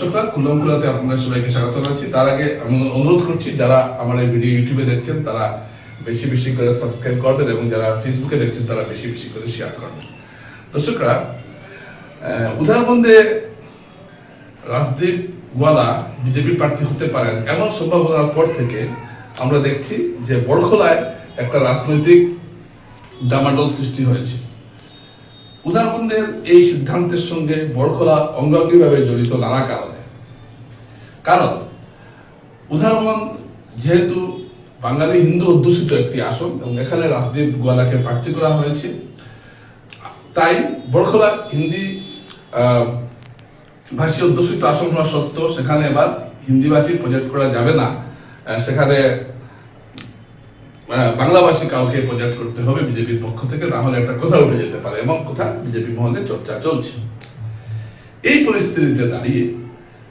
দর্শকরা কুল্লম খুলাতে আপনাদের সবাইকে স্বাগত জানাচ্ছি। তার আগে আমি অনুরোধ করছি যারা আমার এই ভিডিও ইউটিউবে দেখছেন তারা বেশি বেশি করে সাবস্ক্রাইব করবেন এবং যারা ফেসবুকে দেখছেন তারা বেশি বেশি করে শেয়ার করবেন। দর্শকরা আহ, উদাহরণবন্ধে রাজদীপ গোয়ালা বিজেপি প্রার্থী হতে পারেন এমন সম্ভাবনার পর থেকে আমরা দেখছি যে বড়খোলায় একটা রাজনৈতিক ডামাডোল সৃষ্টি হয়েছে। উদাহরণদের এই সিদ্ধান্তের সঙ্গে বড়খোলা অঙ্গাঙ্গিভাবে জড়িত নানা কারণে। কারণ, উদাহরণ, যেহেতু বাঙালি হিন্দু অধ্যুষিত একটি আসন এবং এখানে রাজদীপ গোয়ালাকে প্রার্থী করা হয়েছে, তাই বড়খোলা হিন্দি ভাষী অধ্যুষিত আসন হওয়া সত্ত্বেও সেখানে এবার হিন্দিভাষী প্রজেক্ট করা যাবে না। সেখানে বাংলাভাষী কাউকে প্রজেক্ট করতে হবে বিজেপির পক্ষ থেকে না হলে একটা কথা উঠে যেতে পারে এবং কথা? বিজেপি মহলে চর্চা চলছে। এই পরিস্থিতিতে দাঁড়িয়ে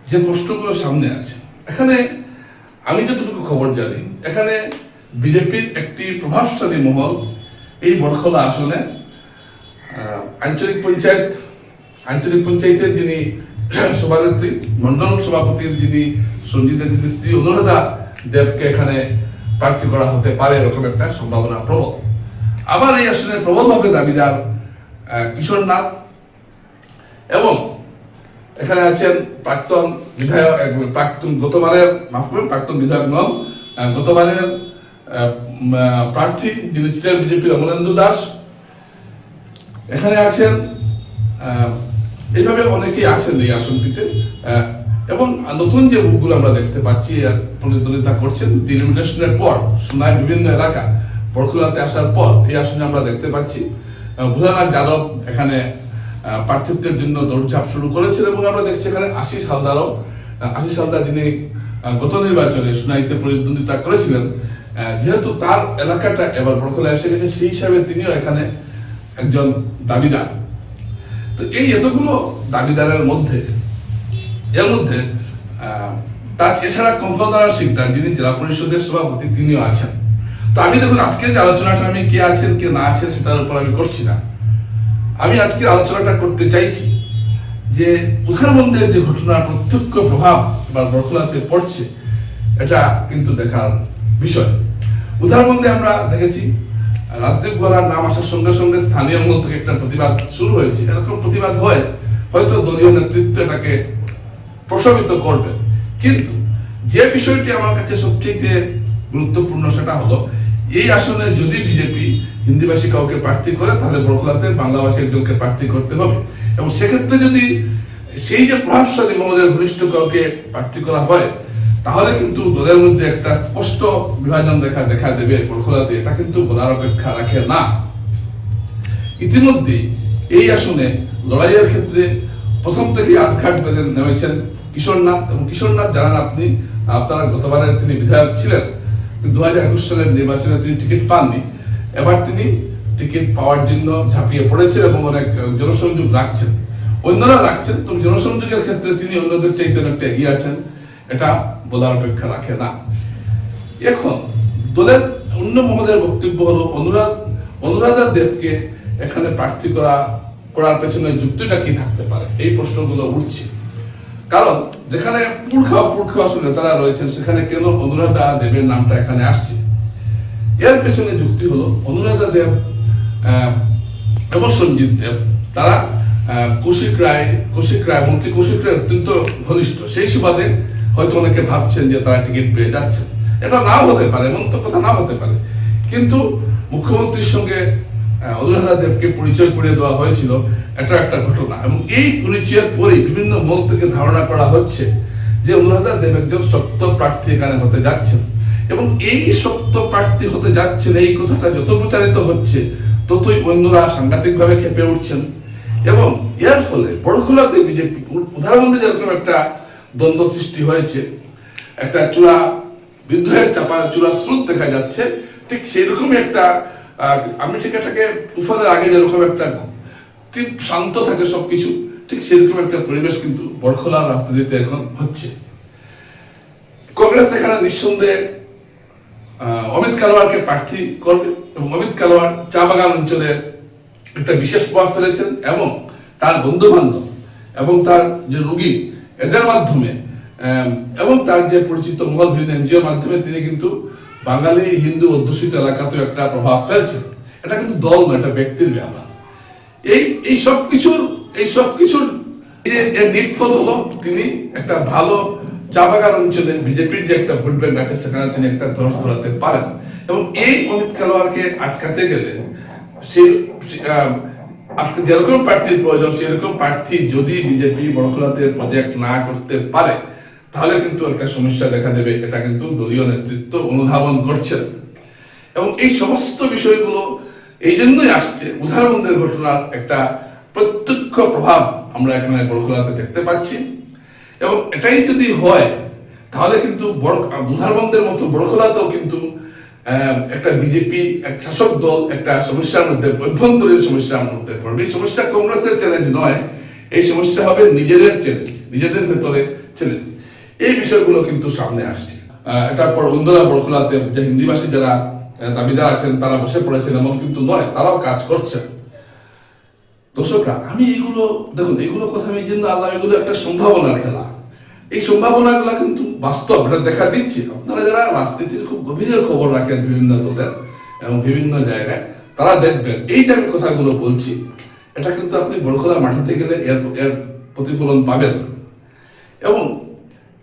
যে প্রশ্নগুলো সামনে আছে, এখানে আমি যতটুকু খবর জানি, এখানে বিজেপির একটি প্রভাবশালী মহল এই বরখলা আসনে আঞ্চলিক পঞ্চায়েত, আঞ্চলিক পঞ্চায়েতের যিনি সভানেত্রী, মন্ডল সভাপতির যিনি সঞ্জিতের যিনি স্ত্রী অনুরাধা দেবকে এখানে প্রার্থী করা হতে পারে এরকম একটা সম্ভাবনা প্রবল। আবার এই আসনে প্রবলভাবে দাবিদার আহ, কিশোর নাথ এবং এখানে আছেন প্রাক্তন বিধায়ক প্রাক্তন গতবারের মাফ করবেন প্রাক্তন বিধায়ক নন গতবারের প্রার্থী যিনি ছিলেন বিজেপির অমরেন্দু দাস। এখানে আছেন এইভাবে অনেকেই আছেন এই আসনটিতে এবং নতুন যে মুখগুলো আমরা দেখতে পাচ্ছি প্রতিদ্বন্দ্বিতা করছেন ডিলিমিটেশনের পর, সোনার বিভিন্ন এলাকা, বরখুলাতে আসার পর, এই আসনে আমরা দেখতে পাচ্ছি ভোলানাথ যাদব এখানে প্রার্থিত্বের জন্য দৌড়ঝাঁপ শুরু করেছেন এবং আমরা দেখছি এখানে আশিস হালদারও আশিস হালদার যিনি গত নির্বাচনে সোনাইতে প্রতিদ্বন্দ্বিতা করেছিলেন যেহেতু তার এলাকাটা এবার বরখোলা এসে গেছে, সেই হিসাবে তিনিও এখানে একজন দাবিদার। তো এই এতগুলো দাবিদারের মধ্যে এর মধ্যে তার এছাড়া কম্পাউন্ডার শিকদার যিনি জেলা পরিষদের সভাপতি, তিনিও আছেন। তো আমি দেখুন, আজকে যে আলোচনাটা আমি কে আছেন, কে না আছেন, সেটার উপর আমি করছি না। আমি আজকে আলোচনাটা করতে চাইছি যে উদাহরণদের যে ঘটনার প্রত্যক্ষ প্রভাব এবার বরখলাতে পড়ছে, এটা কিন্তু দেখার বিষয়। উদাহরণবন্ধে আমরা দেখেছি রাজদীপ গোয়ালার নাম আসার সঙ্গে সঙ্গে স্থানীয় মহল থেকে একটা প্রতিবাদ শুরু হয়েছে। এরকম প্রতিবাদ হয়, হয়তো দলীয় নেতৃত্ব এটাকে প্রশমিত করবে কিন্তু যে বিষয়টি আমার কাছে সবচেয়ে গুরুত্বপূর্ণ সেটা হলো, এই আসনে যদি বিজেপি হিন্দিভাষী কাউকে প্রার্থী করে, তাহলে বরখলাতে বাংলাভাষী একজনকে প্রার্থী করতে হবে। এবং সেক্ষেত্রে যদি সেই যে প্রভাবশালী মহলের ঘনিষ্ঠ কাউকে প্রার্থী করা হয়, তাহলে কিন্তু দলের মধ্যে একটা স্পষ্ট বিভাজন দেখা দেখা দেবে বরখলাতে এটা কিন্তু বলার অপেক্ষা রাখে না। ইতিমধ্যে এই আসনে লড়াইয়ের ক্ষেত্রে প্রথম থেকে আটঘাট বেঁধে নেমেছেন কিশোরনাথ এবং কিশোরনাথ জানান আপনি, আপনারা গতবারের তিনি বিধায়ক ছিলেন দু হাজার একুশ সালের নির্বাচনে তিনি টিকিট পাননি। এবার তিনি টিকিট পাওয়ার জন্য ঝাঁপিয়ে পড়েছেন এবং অনেক জনসংযোগ রাখছেন। অন্যরা রাখছেন, তবে জনসংযোগের ক্ষেত্রে তিনি অন্যদের চাইতে অনেকটা এগিয়ে আছেন, এটা বলার অপেক্ষা রাখে না। এখন, দলের অন্য মহলের বক্তব্য হলো, অনুরাধ, অনুরাধা দেবকে এখানে প্রার্থী করা, করার পেছনে যুক্তিটা কি থাকতে পারে? এই প্রশ্নগুলো উঠছে। কারণ যেখানে পুরখা পুরখা নেতারা রয়েছেন, সেখানে কেন অনুরাধা দেবের নামটা এখানে আসছে? এর পেছনে যুক্তি হলো, অনুরাধা দেব এবং সঞ্জিত দেব, তারা কৌশিক রায় কৌশিক রায়, মন্ত্রী কৌশিক রায় অত্যন্ত ঘনিষ্ঠ। সেই সুবাদে হয়তো অনেকে ভাবছেন যে তারা টিকিট পেয়ে যাচ্ছেন। এটা নাও হতে পারে, এমন তো কথা নাও হতে পারে। কিন্তু মুখ্যমন্ত্রীর সঙ্গে অনুরাধা দেবকে পরিচয় করিয়ে দেওয়া হয়েছিল এটা একটা ঘটনা। এবং এই পরিচয়ের পরে বিভিন্ন মন থেকে ধারণা করা হচ্ছে যে অনুরাধা দেব একজন সত্য প্রার্থী এখানে হতে যাচ্ছেন। এবং এই সত্য প্রার্থী হতে যাচ্ছেন, এই কথাটা যত প্রচারিত হচ্ছে, ততই অন্যরা সাংঘাতিকভাবে খেপে উঠছেন। এবং এর ফলে বড়খোলাতে বিজেপি উদাহরণ যেরকম একটা দ্বন্দ্ব সৃষ্টি হয়েছে, একটা চূড়া বিদ্রোহের চাপা, চূড়া স্রোত দেখা যাচ্ছে, ঠিক সেই রকমই একটা আমি ঠিক এটাকে তুফানের আগে যেরকম একটা তীব্র শান্ত থাকে সবকিছু, ঠিক সেরকম একটা পরিবেশ কিন্তু বড়খোলার রাজনীতিতে এখন হচ্ছে। কংগ্রেস এখানে নিঃসন্দেহে অমিত কালোয়ারকে প্রার্থী করবে এবং অমিত কালোয়ার চা বাগান অঞ্চলে একটা বিশেষ প্রভাব ফেলেছেন এবং তার বন্ধু বান্ধব এবং তার যে রুগী, এদের মাধ্যমে এবং তার যে পরিচিত মহল বিভিন্ন এনজিওর মাধ্যমে তিনি কিন্তু বাঙালি হিন্দু অধ্যুষিত এলাকাতেও একটা প্রভাব ফেলছেন। এটা কিন্তু দল নয়, এটা ব্যক্তির ব্যাপার। এই এই সব কিছুর এই সব কিছুর নিটফল হলো তিনি একটা ভালো চা বাগান অঞ্চলে বিজেপির যে একটা ভোট ব্যাংক আছে, সেখানে তিনি একটা ধস ধরাতে পারেন। এবং এই অমিত খেলোয়াড়কে আটকাতে গেলে সে- আজকে যেরকম প্রার্থীর প্রয়োজন, সেরকম প্রার্থী যদি বিজেপি বড়খলাতে প্রজেক্ট না করতে পারে, তাহলে কিন্তু একটা সমস্যা দেখা দেবে। এটা কিন্তু দলীয় নেতৃত্ব অনুধাবন করছেন এবং এই সমস্ত বিষয়গুলো এই জন্যই আসছে। উদাহরণদের ঘটনার একটা প্রত্যক্ষ প্রভাব আমরা এখানে বড়খলাতে দেখতে পাচ্ছি। এবং এটাই যদি হয়, তাহলে কিন্তু উদাহরণদের মতো বড়খলাতেও কিন্তু একটা বিজেপি, এক শাসক দল, একটা সমস্যার মধ্যে, অভ্যন্তরীণ সমস্যার মধ্যে পড়বে। এই সমস্যা কংগ্রেসের চ্যালেঞ্জ নয়, এই সমস্যা হবে নিজেদের চ্যালেঞ্জ নিজেদের ভেতরে চ্যালেঞ্জ এই বিষয়গুলো কিন্তু সামনে আসছে। এটার পর অন্যরা বড়খলাতে যে হিন্দিভাষী যারা দাবিদার আছেন, তারা বসে পড়েছেন, এমন কিন্তু নয়, তারাও কাজ করছেন। দর্শকরা, আমি এগুলো, দেখুন, এগুলো কথা আমি জন্য আল্লাহ, এগুলো একটা সম্ভাবনার খেলা। এই সম্ভাবনাগুলো কিন্তু বাস্তব, এটা দেখা দিচ্ছে। আপনারা যারা রাজনীতির খুব গভীরের খবর রাখেন বিভিন্ন দলের এবং বিভিন্ন জায়গায়, তারা দেখবেন, এই যে কথাগুলো বলছি, এটা কিন্তু আপনি বড়খোলা মাটিতে গেলে এর এর প্রতিফলন পাবেন। এবং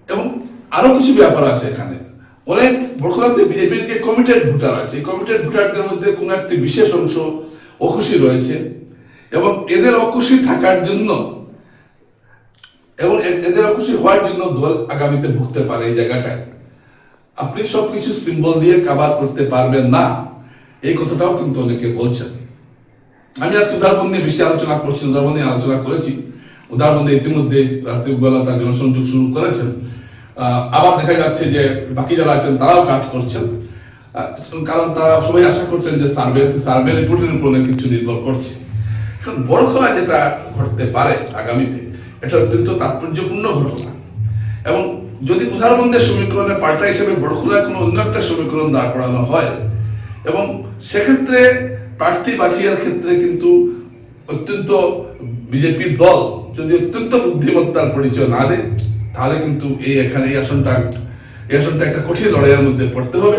এবং আরও কিছু ব্যাপার আছে এখানে। অনেক বড়খলাতে বিজেপির যে কমিটেড ভোটার আছে। কমিটেড ভোটারদের মধ্যে কোনো একটি বিশেষ অংশ অখুশি রয়েছে এবং এদের অখুশি থাকার জন্য এবং এদের অখুশি হওয়ার জন্য দল আগামীতে ভুগতে পারে এই জায়গাটায়। আপনি সবকিছু সিম্বল দিয়ে কাবার করতে পারবেন না। এই কথাটাও কিন্তু অনেকে বলছেন। আমি আজকে উদাহরণ নিয়ে বেশি আলোচনা করছি উদাহরণ নিয়ে আলোচনা করেছি। উদাহরণ ইতিমধ্যে গোয়ালা তার জনসংযোগ শুরু করেছেন। আবার দেখা যাচ্ছে যে বাকি যারা আছেন, তারাও কাজ করছেন। কারণ তারা সবাই আশা করছেন যে সার্ভে সার্ভে রিপোর্টের উপর কিছু নির্ভর করছে। এখন বড় খোলা যেটা ঘটতে পারে আগামীতে, এটা অত্যন্ত তাৎপর্যপূর্ণ ঘটনা। এবং যদি উদাহরণদের সমীকরণে পাল্টা হিসেবে বড়খোলায় কোনো অন্য একটা সমীকরণ দাঁড় করানো হয়, এবং সেক্ষেত্রে প্রার্থী বাছিয়ার ক্ষেত্রে কিন্তু অত্যন্ত বিজেপির দল যদি অত্যন্ত বুদ্ধিমত্তার পরিচয় না দেয় তাহলে কিন্তু এই এখানে এই আসনটা এই আসনটা একটা কঠিন লড়াইয়ের মধ্যে পড়তে হবে।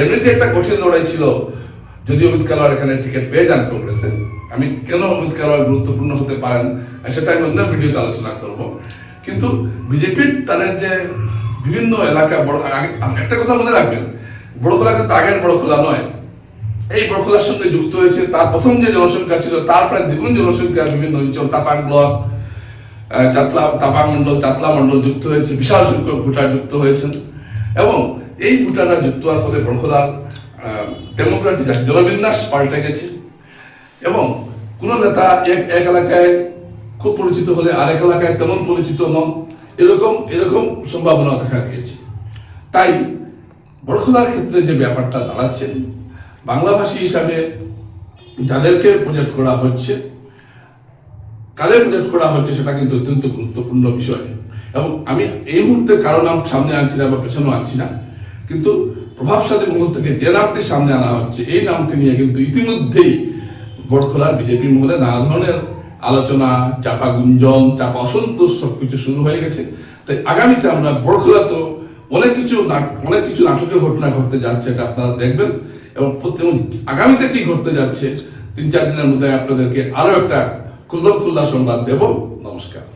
এমনিতে একটা কঠিন লড়াই ছিল। যদি অমিত কালোয়ার এখানে টিকিট পেয়ে যান কংগ্রেসে। আমি কেন অমিত কালোয়ার গুরুত্বপূর্ণ হতে পারেন? সেটা আমি অন্য ভিডিওতে আলোচনা করব। কিন্তু বিজেপির তাদের যে বিভিন্ন এলাকা, বড় একটা কথা মনে রাখবেন বড়খোলা কিন্তু আগের বড়খোলা নয়। এই বড়খোলার সঙ্গে যুক্ত হয়েছে, তার প্রথম যে জনসংখ্যা ছিল, তার প্রায় দ্বিগুণ জনসংখ্যা বিভিন্ন অঞ্চল তাপাং ব্লক চাতলা তাপাং মন্ডল চাতলা মন্ডল যুক্ত হয়েছে, বিশাল সংখ্যক ভোটার যুক্ত হয়েছেন। এবং এই ভোটাররা যুক্ত হওয়ার ফলে বড়খোলার ডেমোক্রেটিক জনবিন্যাস পাল্টে গেছে। এবং কোন নেতা এক এক এলাকায় খুব পরিচিত হলে আরেক এলাকায় তেমন পরিচিত নন, এরকম এরকম সম্ভাবনা দেখা দিয়েছে। তাই বড়খোলার ক্ষেত্রে যে ব্যাপারটা দাঁড়াচ্ছে, বাংলাভাষী হিসাবে যাদেরকে প্রজেক্ট করা হচ্ছে কালে প্রজেক্ট করা হচ্ছে সেটা কিন্তু অত্যন্ত গুরুত্বপূর্ণ বিষয়। এবং আমি এই মুহূর্তে কারও নাম সামনে আনছি না বা পেছনেও আনছি না, কিন্তু প্রভাবশালী মহল থেকে যে নামটি সামনে আনা হচ্ছে, এই নামটি নিয়ে কিন্তু ইতিমধ্যেই বড়খোলার বিজেপি মহলে নানা ধরনের আলোচনা, চাপা গুঞ্জন, চাপা অসন্তোষ সবকিছু শুরু হয়ে গেছে। তাই আগামীতে আমরা বড়খোলা তো অনেক কিছু অনেক কিছু নাটকীয় ঘটনা ঘটতে যাচ্ছে, এটা আপনারা দেখবেন। এবং আগামীতে কি ঘটতে যাচ্ছে, তিন চার দিনের মধ্যে আপনাদেরকে আরও একটা খুল্লা কুল্লা সংবাদ দেব। নমস্কার।